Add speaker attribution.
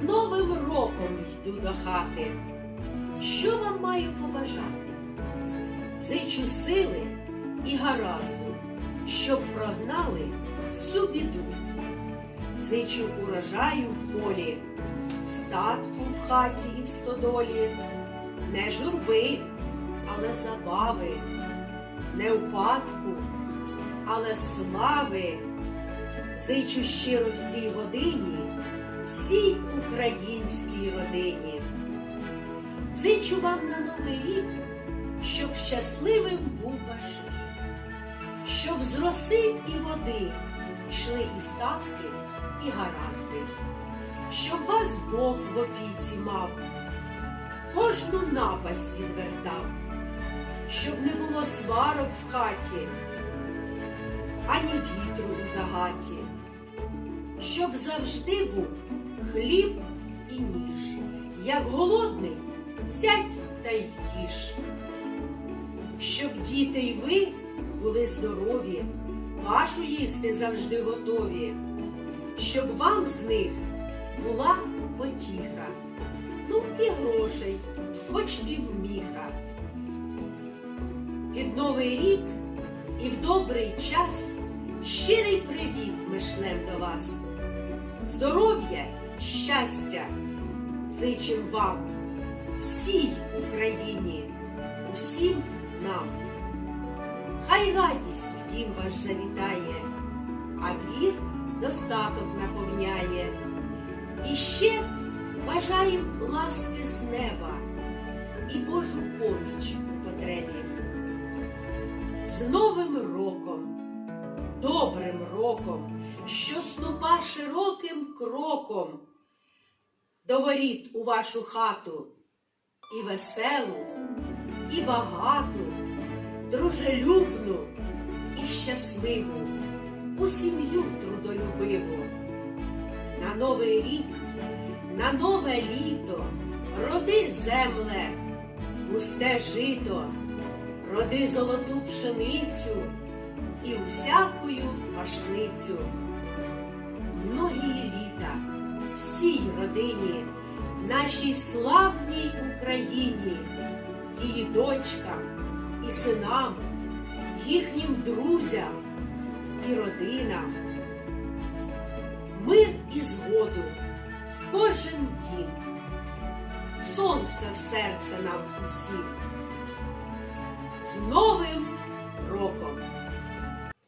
Speaker 1: З Новим роком йду до хати. Що вам маю побажати? Зичу сили і гаразду, щоб прогнали всю біду. Зичу урожаю в полі, статку в хаті і в стодолі, не журби, але забави, не упадку, але слави. Зичу щиро в цій годині всій українській родині. Зичу вам на новий рік, щоб щасливим був ваш рік, щоб з роси і води йшли і статки, і гаразди, щоб вас Бог в опіці мав, кожну напасть відвертав, щоб не було сварок в хаті, ані вітру у загаті, щоб завжди був хліб і ніж, як голодний, сядь та й їж. Щоб діти й ви були здорові, кашу їсти завжди готові, щоб вам з них була потіха, ну і грошей, хоч півміха. Під новий рік і в добрий час щирий привіт ми шлем до вас. Здоров'я, щастя зичим вам, всій Україні, усім нам. Хай радість в дім ваш завітає, а двір достаток наповняє. І ще бажаєм ласки з неба і Божу поміч у потребі. З Новим роком, добрим роком, що ступа широким кроком до воріт у вашу хату і веселу, і багату, дружелюбну і щасливу, у сім'ю трудолюбиву. На новий рік, на нове літо, роди земле, густе жито, роди золоту пшеницю і усякую пашницю. Родині, нашій славній Україні, її дочкам і синам, їхнім друзям і родинам. Мир і згоду в кожен дім, сонце в серце нам усім. З Новим роком!